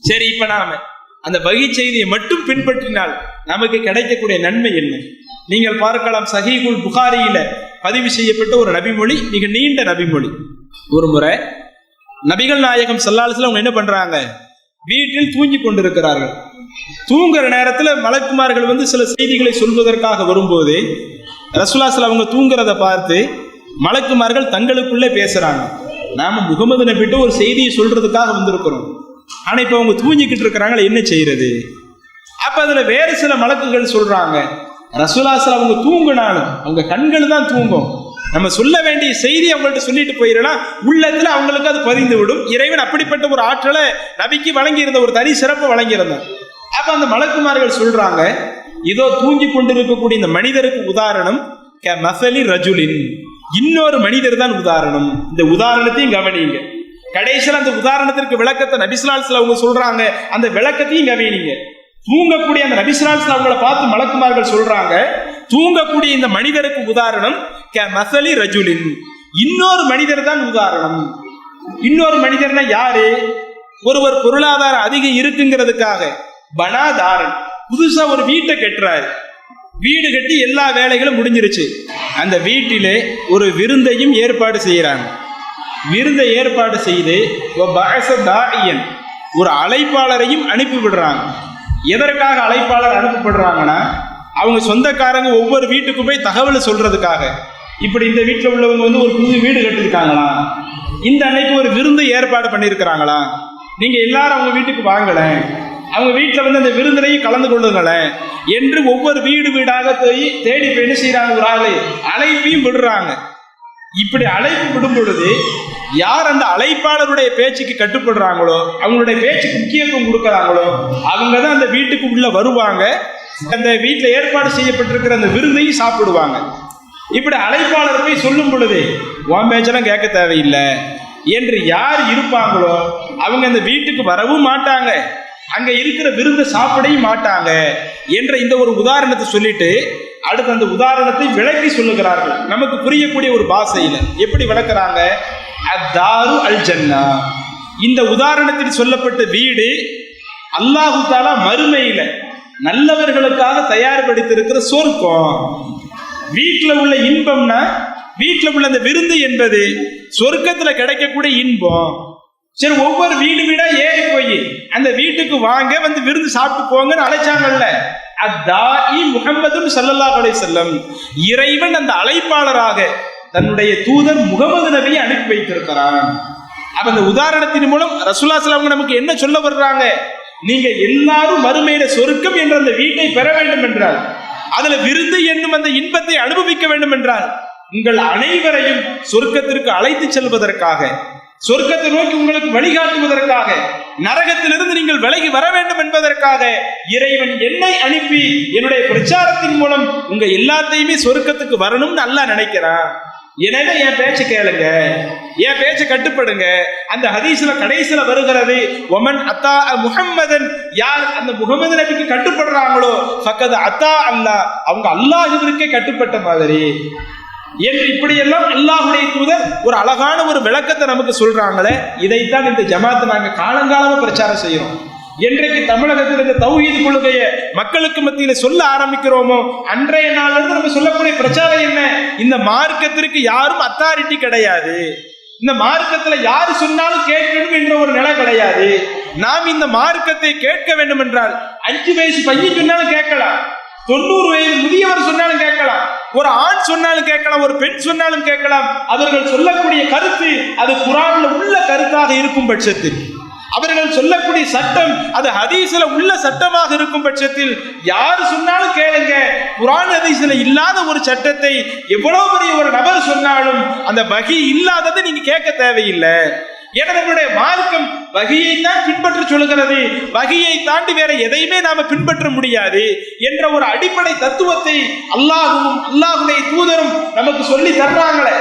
சரி இப்ப நாம அந்த வகை செய்தியை மட்டும் பின்பற்றினால் நமக்கு கிடைக்கக்கூடிய நன்மை என்ன? நீங்கள் பார்க்கலாம் சஹீகுல் புகாரியில பதிவு செய்யப்பட்ட ஒரு நபிமொழி மிக நீண்ட நபிமொழி. ஒரு முறை நபிகள் நாயகம் சல்லாலத்துல அவங்க என்ன பண்றாங்க? வீட்டில் தூங்கி கொண்டிருக்கிறார்கள். தூங்குற நேரத்துல மலக்குமார்கள் வந்து சில செய்திகளை சொல்வதற்காக வரும்போது ரசுலாசில் அவங்க தூங்குறத பார்த்து மலக்குமார்கள் தங்களுக்குள்ளே பேசுறாங்க. நாம முகமது நபிட்டு ஒரு செய்தியை சொல்றதுக்காக வந்திருக்கிறோம். ஆனால் இப்போ அவங்க தூங்கிக்கிட்டு இருக்கிறாங்களே என்ன செய்யறது? அப்போ அதுல வேறு சில மலக்குகள் சொல்றாங்க. ரசூலாஸ்ல அவங்க தூங்கினாலும் அவங்க கண்கள் தான் தூங்கும். நம்ம சொல்ல வேண்டிய செய்தி அவங்கள்ட்ட சொல்லிட்டு போயிடலாம் உள்ளத்தில் அவங்களுக்கு அது பதிந்து விடும். இறைவன் அப்படிப்பட்ட ஒரு ஆற்றலை நபிக்கு வழங்கியிருந்த ஒரு தனி சிறப்பை வழங்கியிருந்தார் அப்போ அந்த மலக்குமார்கள் சொல்கிறாங்க இதோ தூங்கி கொண்டிருக்கக்கூடிய இந்த மனிதருக்கு உதாரணம் க மசலி ரஜுலின். இன்னொரு மனிதர் தான் உதாரணம். இந்த உதாரணத்தையும் கவனிங்க கடைசியில் அந்த உதாரணத்திற்கு விளக்கத்தை நபிஸ்லால்ஸ்ல அவங்க சொல்றாங்க. அந்த விளக்கத்தையும் கவனிங்க தூங்கக்கூடிய அந்த நபிஸ்லால்ஸ்ல அவங்கள பார்த்து மலக்குமார்கள் சொல்றாங்க. தூங்கக்கூடிய இந்த மனிதருக்கு உதாரணம் க மசலி ரஜுலின். இன்னொரு மனிதர் தான் உதாரணம். இன்னொரு மனிதர்னா யாரு? ஒருவர் பொருளாதாரம் அதிகம் இருக்குங்கிறதுக்காக. பனாதாரன் புதுசா ஒரு வீட்டை கட்டுறாரு. வீடு கட்டி எல்லா வேலைகளும் முடிஞ்சிருச்சு. அந்த வீட்டிலே ஒரு விருந்தையும் ஏற்பாடு செய்யறாங்க. விருந்தை ஏற்பாடு செய்து ஒ ஒரு அழைப்பாளரையும் அனுப்பி விடுறாங்க எதற்காக அழைப்பாளர் அனுப்பப்படுறாங்கன்னா அவங்க சொந்தக்காரங்க ஒவ்வொரு வீட்டுக்கும் போய் தகவல் சொல்றதுக்காக. இப்படி இந்த வீட்டில் உள்ளவங்க வந்து ஒரு புது வீடு கட்டியிருக்காங்களா? இந்த அன்னைக்கு ஒரு விருந்து ஏற்பாடு பண்ணியிருக்கிறாங்களா? நீங்க எல்லாரும் அவங்க வீட்டுக்கு வாங்கலேன் அவங்க வீட்டில் வந்து அந்த விருந்திலையும் கலந்து கொள்ளுங்களேன் என்று ஒவ்வொரு வீடு வீடாக போய் தேடி போய் என்ன ஒரு ஆளு அழைப்பையும் விடுறாங்க. இப்படி அழைப்பு விடும் பொழுது யார் அந்த அழைப்பாளருடைய பேச்சுக்கு கட்டுப்படுறாங்களோ அவங்களுடைய பேச்சுக்கு முக்கியத்துவம் கொடுக்குறாங்களோ அவங்க தான் அந்த வீட்டுக்கு உள்ள வருவாங்க. அந்த வீட்டில் ஏற்பாடு செய்யப்பட்டிருக்கிற அந்த விருந்தையும் சாப்பிடுவாங்க. இப்படி அழைப்பாளர் போய் சொல்லும் பொழுது உன் பேச்செல்லாம் கேட்க தேவையில்லை. என்று யார் இருப்பாங்களோ அவங்க அந்த வீட்டுக்கு வரவும் மாட்டாங்க. அங்க இருக்கிற விருந்து சாப்பிடவும் மாட்டாங்க. என்ற இந்த ஒரு உதாரணத்தை சொல்லிட்டு அடுத்து அந்த உதாரணத்தை விளக்கி சொல்லுகிறார்கள். நமக்கு புரியக்கூடிய ஒரு பாசையில் எப்படி விளக்குறாங்க? அத்தாரு அல் ஜன்னா இந்த உதாரணத்தில் சொல்லப்பட்ட வீடு அல்லாஹு தாலா மறுமையில நல்லவர்களுக்காக தயார்படுத்தியிருக்கிற சொர்க்கம். வீட்டில் உள்ள இன்பம்னா வீட்டில் உள்ள அந்த விருந்து என்பது சொர்க்கத்தில் கிடைக்கக்கூடிய இன்பம். சரி ஒவ்வொரு வீடு வீடா ஏறி போய் அந்த வீட்டுக்கு வாங்க வந்து விருந்து சாப்பிட்டு போங்கன்னு அழைச்சாங்கல்ல. அத்தாஇ முகமது சல்லல்லாஹு அலைஹி இறைவன் அந்த அழைப்பாளராக தன்னுடைய தூதர் முகமது நபியை அனுப்பி வைத்திருக்கிறான். அப்ப அந்த உதாரணத்தின் மூலம் ரசுல்லா சலாம் நமக்கு என்ன சொல்ல வர்றாங்க? நீங்க எல்லாரும் மறுமையில சொருக்கம் என்ற அந்த வீட்டை பெற வேண்டும் என்றால் அதுல விருந்து என்னும் அந்த இன்பத்தை அனுபவிக்க வேண்டும் என்றால் உங்கள் அனைவரையும் சொர்க்கத்திற்கு அழைத்து செல்வதற்காக சொர்க்கத்தை நோக்கி உங்களுக்கு வழிகாட்டுவதற்காக நரகத்திலிருந்து நீங்கள் விலகி வர வேண்டும் என்பதற்காக இறைவன் என்னை அனுப்பி என்னுடைய பிரச்சாரத்தின் மூலம் உங்க எல்லாத்தையுமே சொருக்கத்துக்கு வரணும்னு நல்லா நினைக்கிறான். எனவே என் பேச்சு கேளுங்க. என் பேச்சு கட்டுப்படுங்க. அந்த ஹதீஸ்ல கடைசியில வருகிறது ஒமன் அத்தா முகம்மதன் யார் அந்த முகமது நபிக்கு கட்டுப்படுறாங்களோ பக்கத்து அத்தா அல்லாஹ் அவங்க அல்லாஹிவருக்கே கட்டுப்பட்ட மாதிரி. என்று இப்படியெல்லாம் அல்லாஹுடைய தூதர் ஒரு அழகான ஒரு விளக்கத்தை நமக்கு சொல்றாங்களே இதைத்தான் இந்த ஜமாத்து நாங்கள் காலங்காலமாக பிரச்சாரம் செய்யறோம். என்றைக்கு தமிழகத்தில் இந்த தௌஹீது கொள்கையை மக்களுக்கு மத்தியில சொல்ல ஆரம்பிக்கிறோமோ அன்றைய நாளிலிருந்து நம்ம சொல்லக்கூடிய பிரச்சாரம் என்ன? இந்த மார்க்கத்திற்கு யாரும் அத்தாரிட்டி கிடையாது. இந்த மார்க்கத்துல யாரு சொன்னாலும் கேட்கணும் என்ற ஒரு நிலை கிடையாது. நாம் இந்த மார்க்கத்தை கேட்க வேண்டும் என்றால் அஞ்சு வயசு பையன் சொன்னாலும் கேட்கலாம். தொண்ணூறு வயது முதியவர் சொன்னாலும் கேட்கலாம். ஒரு ஆண் சொன்னாலும் கேட்கலாம் ஒரு பெண் சொன்னாலும் கேட்கலாம். அவர்கள் சொல்லக்கூடிய கருத்து அது குரான்ல உள்ள கருத்தாக இருக்கும் பட்சத்தில். அவர்கள் சொல்லக்கூடிய சட்டம் அது ஹதீஸ்ல உள்ள சட்டமாக இருக்கும் பட்சத்தில். யார் சொன்னாலும் கேளுங்க. குரான் ஹதீஸ்ல இல்லாத ஒரு சட்டத்தை எவ்வளவு பெரிய ஒரு நபர் சொன்னாலும் அந்த வகி இல்லாததை நீங்க கேட்க தேவையில்லை. ஏன்னா நம்மளுடைய மார்க்கம் வகையை தான் பின்பற்ற சொல்கிறது வகையை தாண்டி வேற எதையுமே நாம பின்பற்ற முடியாது என்ற ஒரு அடிப்படை தத்துவத்தை அல்லாஹுவும் அல்லாஹுடைய தூதரும் நமக்கு சொல்லி தர்றாங்களே.